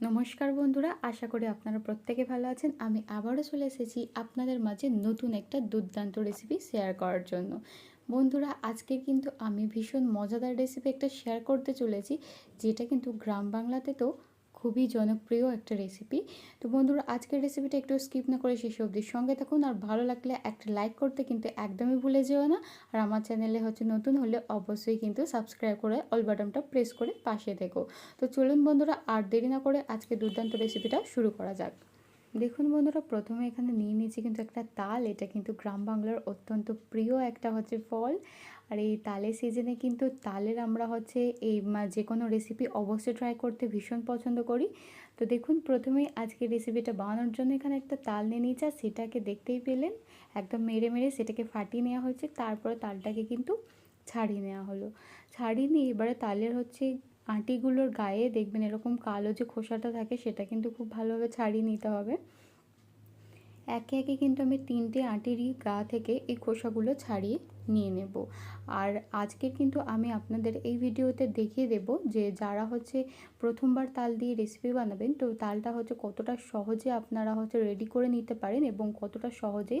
নমস্কার বন্ধুরা, আশা করি আপনারা প্রত্যেকে ভালো আছেন। আমি আবারও চলে এসেছি আপনাদের মাঝে নতুন একটা দুর্দান্ত রেসিপি শেয়ার করার জন্য। বন্ধুরা, আজকে কিন্তু আমি ভীষণ মজাদার রেসিপি একটা শেয়ার করতে চলেছি, যেটা কিন্তু গ্রাম বাংলাতে তো খুবই জনপ্রিয় একটা রেসিপি তো বন্ধুরা, আজকের রেসিপিটা একটু স্কিপ না করে শেষ অবধির সঙ্গে থাকুন। আর ভালো লাগলে একটা লাইক করতে কিন্তু একদমই ভুলে যেও না। আর আমার চ্যানেলে হচ্ছে নতুন হলে অবশ্যই কিন্তু সাবস্ক্রাইব করে অল বাটনটা প্রেস করে পাশে দেখো তো চলুন বন্ধুরা, আর দেরি না করে আজকে দুর্দান্ত রেসিপিটা শুরু করা যাক। দেখুন বন্ধুরা, প্রথমে এখানে নিয়ে নিয়েছি কিন্তু একটা তাল। এটা কিন্তু গ্রাম বাংলার অত্যন্ত প্রিয় একটা হচ্ছে ফল। আর এই তালের সিজনে কিন্তু তালের আমরা হচ্ছে এই যে কোনো রেসিপি অবশ্যই ট্রাই করতে ভীষণ পছন্দ করি। তো দেখুন, প্রথমেই আজকে রেসিপিটা বানানোর জন্য এখানে একটা তাল নিয়ে নিয়েছে আর সেটাকে দেখতেই পেলেন, একদম মেরে মেরে সেটাকে ফাটিয়ে নেওয়া হয়েছে। তারপরে তালটাকে কিন্তু ছাড়িয়ে নেওয়া হলো। ছাড়িয়ে নিয়ে এবারে তালের হচ্ছে আঁটিগুলোর গায়ে দেখবেন এরকম কালো যে খোসাটা থাকে, সেটা কিন্তু খুব ভালোভাবে ছাড়িয়ে নিতে হবে। একে একে কিন্তু আমি তিনটে আঁটিরই গা থেকে এই খোসাগুলো ছাড়িয়ে নিয়ে নেব। আর আজকে কিন্তু আমি আপনাদের এই ভিডিওতে দেখিয়ে দেব যে যারা হচ্ছে প্রথমবার তাল দিয়ে রেসিপি বানাবেন, তো তালটা হচ্ছে কতটা সহজে আপনারা হচ্ছে রেডি করে নিতে পারেন এবং কতটা সহজে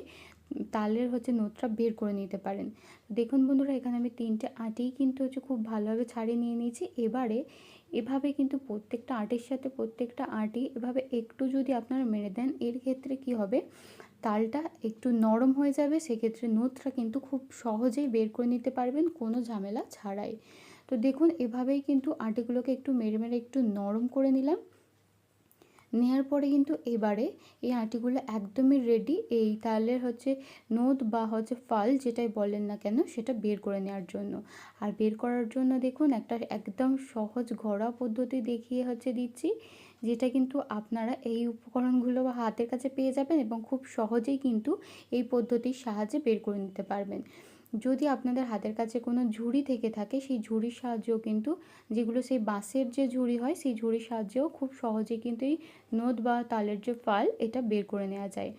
তালের হচ্ছে নোটটা বের করে নিতে পারেন। দেখুন বন্ধুরা, এখানে আমি তিনটে আটিই কিন্তু হচ্ছে খুব ভালোভাবে ছাড়িয়ে নিয়ে নিয়েছি। এবারে এভাবে কিন্তু প্রত্যেকটা আর্টের সাথে প্রত্যেকটা আর্টই এভাবে একটু যদি আপনারা মেরে দেন, এর ক্ষেত্রে কি হবে? তালটা একটু নরম হয়ে যাবে, সেক্ষেত্রে নোটটা কিন্তু খুব সহজেই বের করে নিতে পারবেন, কোনো ঝামেলা ছাড়াই। তো দেখুন, এভাবেই কিন্তু আটিগুলোকে একটু মেরে মেরে একটু নরম করে নিলাম। নেওয়ার পরে কিন্তু এবারে এই আটিগুলো একদমই রেডি এই তালের হচ্ছে নোদ বা হচ্ছে ফাল যেটাই বলেন না কেন, সেটা বের করে নেওয়ার জন্য। আর বের করার জন্য দেখুন, একটা একদম সহজ ঘরোয়া পদ্ধতি দেখিয়ে হচ্ছে দিচ্ছি, যেটা কিন্তু আপনারা এই উপকরণগুলো বা হাতের কাছে পেয়ে যাবেন এবং খুব সহজেই কিন্তু এই পদ্ধতির সাহায্যে বের করে নিতে পারবেন। যদি আপনাদের হাতের কাছে কোনো ঝুড়ি থেকে থাকে, সেই ঝুড়ির সাহায্যেও কিন্তু যেগুলো সেই বাঁশের যে ঝুড়ি হয়, সেই ঝুড়ির সাহায্যেও খুব সহজে কিন্তু এই নোদ বা তালের যে ফাল, এটা বের করে নেওয়া যায়।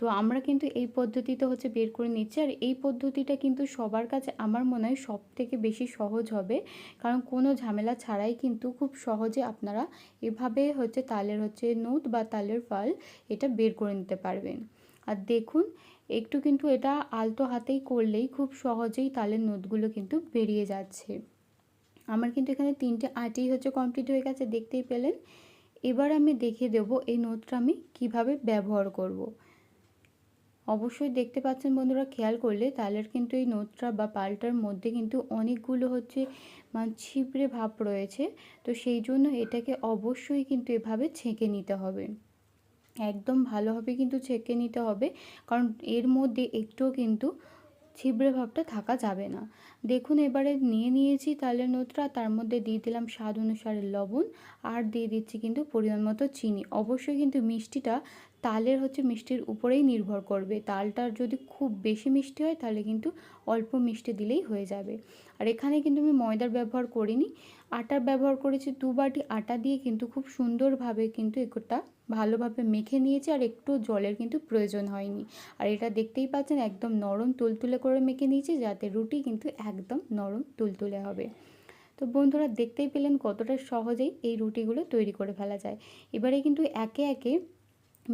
তো আমরা কিন্তু এই পদ্ধতিতে হচ্ছে বের করে নিচ্ছি। আর এই পদ্ধতিটা কিন্তু সবার কাছে আমার মনে হয় সব থেকে বেশি সহজ হবে। কারণ কোনো ঝামেলা ছাড়াই কিন্তু খুব সহজে আপনারা এভাবে হচ্ছে তালের হচ্ছে নোট বা তালের ফাল, এটা বের করে নিতে পারবেন। আর দেখুন, একটু কিন্তু এটা আলতো হাতেই করলেই খুব সহজেই তালের নোটগুলো কিন্তু বেরিয়ে যাচ্ছে। আমার কিন্তু এখানে তিনটে আটি হচ্ছে কমপ্লিট হয়ে গেছে, দেখতেই পেলেন। এবার আমি দেখিয়ে দেব এই নোটটা আমি কীভাবে ব্যবহার করব। অবশ্যই দেখতে পাচ্ছেন বন্ধুরা, খেয়াল করলে তালের কিন্তু এই নোটটা বা পাল্টার মধ্যে কিন্তু অনেকগুলো হচ্ছে মানে ছিপড়ে ভাব রয়েছে। তো সেই জন্য এটাকে অবশ্যই কিন্তু এভাবে ছেঁকে নিতে হবে। একদম ভালোভাবে কিন্তু ছেঁকে নিতে হবে। কারণ এর মধ্যে একটুও কিন্তু ছিবড়ে ভাবটা থাকা যাবে না। দেখুন, এবারে নিয়ে নিয়েছি তাহলে নোতরা তার মধ্যে দিয়ে দিলাম স্বাদ অনুসারে লবণ, আর দিয়ে দিচ্ছি কিন্তু পরিমাণ মতো চিনি। অবশ্যই কিন্তু মিষ্টিটা তালের হচ্ছে মিষ্টির উপরেই নির্ভর করবে। তালটার যদি খুব বেশি মিষ্টি হয়, তাহলে কিন্তু অল্প মিষ্টি দিলেই হয়ে যাবে। আর এখানে কিন্তু আমি ময়দার ব্যবহার করিনি। আটার ব্যবহার করেছি দু বাটি আটা দিয়ে, কিন্তু খুব সুন্দরভাবে কিন্তু একটা ভালোভাবে মেখে নিয়েছি আর একটু জলের কিন্তু প্রয়োজন হয়নি। আর এটা দেখতেই পাচ্ছেন, একদম নরম তুলতুলে করে মেখে নিয়েছি, যাতে রুটি কিন্তু একদম নরম তুলতুলে হবে। তো বন্ধুরা, দেখতেই পেলেন কতটা সহজেই এই রুটিগুলো তৈরি করে ফেলা যায়। এবারে কিন্তু একে একে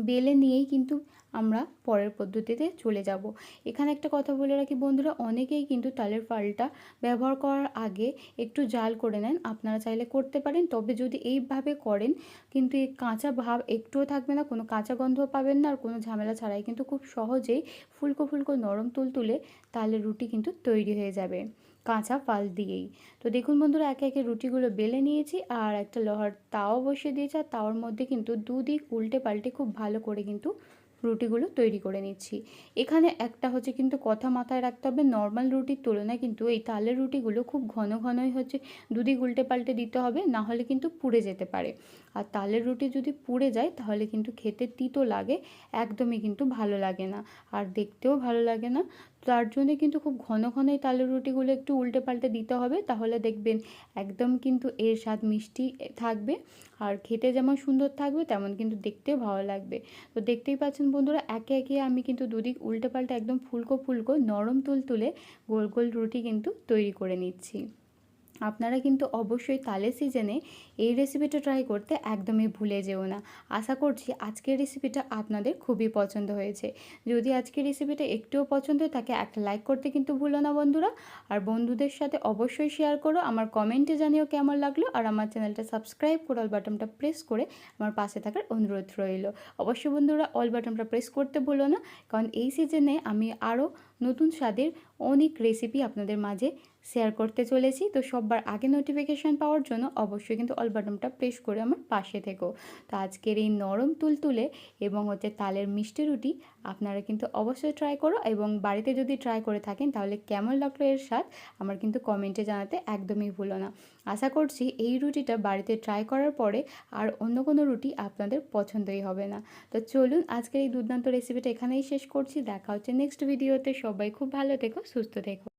বেলে নিয়েই কিন্তু আমরা পরের পদ্ধতিতে চলে যাব। এখানে একটা কথা বলে রাখি বন্ধুরা, অনেকেই কিন্তু তালের ফালটা ব্যবহার করার আগে একটু জাল করে নেন। আপনারা চাইলে করতে পারেন, তবে যদি এইভাবে করেন, কিন্তু এই কাঁচা ভাব একটুও থাকবে না, কোনো কাঁচা গন্ধ পাবেন না, আর কোনো ঝামেলা ছাড়াই কিন্তু খুব সহজেই ফুলকো ফুলকো নরম তুল তুলে তালের রুটি কিন্তু তৈরি হয়ে যাবে। কাঁচা ফাল দিয়েই। তো দেখুন বন্ধুরা, একে একে রুটিগুলো বেলে নিয়েছি আর একটা লোহার তাও বসিয়ে দিয়েছি। আর তাওয়ার মধ্যে কিন্তু দুদিক উল্টে পাল্টে খুব ভালো করে কিন্তু রুটিগুলো তৈরি করে নিচ্ছি। এখানে একটা হচ্ছে কিন্তু কথা মাথায় রাখতে হবে নর্মাল রুটির তুলনায় কিন্তু এই তালের রুটিগুলো খুব ঘন ঘনই হচ্ছে, দুদিক উল্টে পাল্টে দিতে হবে, না হলে কিন্তু পুড়ে যেতে পারে। আর তালের রুটি যদি পুড়ে যায়, তাহলে কিন্তু খেতে তিতো লাগে, একদমই কিন্তু ভালো লাগে না। আর দেখতেও ভালো লাগে না, তার জন্যে কিন্তু খুব ঘন ঘন এই তালের রুটিগুলো একটু উল্টে পাল্টে দিতে হবে, তাহলে দেখবেন একদম কিন্তু এর স্বাদ মিষ্টি থাকবে, আর খেতে যেমন সুন্দর থাকবে, তেমন কিন্তু দেখতেও ভালো লাগবে। তো দেখতেই পাচ্ছেন বন্ধুরা, একে একে আমি কিন্তু দুদিক উল্টে পাল্টে একদম ফুলকো ফুলকো নরম তুল তুলে গোল গোল রুটি কিন্তু তৈরি করে নিচ্ছি। আপনারা কিন্তু অবশ্যই তালের সিজনে এই রেসিপিটা ট্রাই করতে একদমই ভুলে যেও না। আশা করছি আজকের রেসিপিটা আপনাদের খুবই পছন্দ হয়েছে। যদি আজকের রেসিপিটা একটুও পছন্দ হয়, তাকে একটা লাইক করতে কিন্তু ভুলো না বন্ধুরা। আর বন্ধুদের সাথে অবশ্যই শেয়ার করো, আমার কমেন্টে জানিও কেমন লাগল, আর আমার চ্যানেলটা সাবস্ক্রাইব করে অল বাটনটা প্রেস করে আমার পাশে থাকার অনুরোধ রইল। অবশ্যই বন্ধুরা অল বাটনটা প্রেস করতে ভুলো না, কারণ এই সিজনে আমি আরও নতুন স্বাদের অনেক রেসিপি আপনাদের মাঝে শেয়ার করতে চলেছি। তো সববার আগে নোটিফিকেশান পাওয়ার জন্য অবশ্যই কিন্তু অল বাটনটা প্রেস করে আমার পাশে থেকো। তো আজকের এই নরম তুলতুলে এবং হচ্ছে তালের মিষ্টি রুটি আপনারা কিন্তু অবশ্যই ট্রাই করো এবং বাড়িতে যদি ট্রাই করে থাকেন তাহলে কেমন লাগল এর স্বাদ? আমার কিন্তু কমেন্টে জানাতে একদমই ভুলো না। আশা করছি এই রুটিটা বাড়িতে ট্রাই করার পরে আর অন্য কোনো রুটি আপনাদের পছন্দই হবে না। তো চলুন আজকের এই দুর্দান্ত রেসিপিটা এখানেই শেষ করছি। দেখা হচ্ছে নেক্সট ভিডিওতে সবাই খুব ভালো থেকো, সুস্থ থেকো।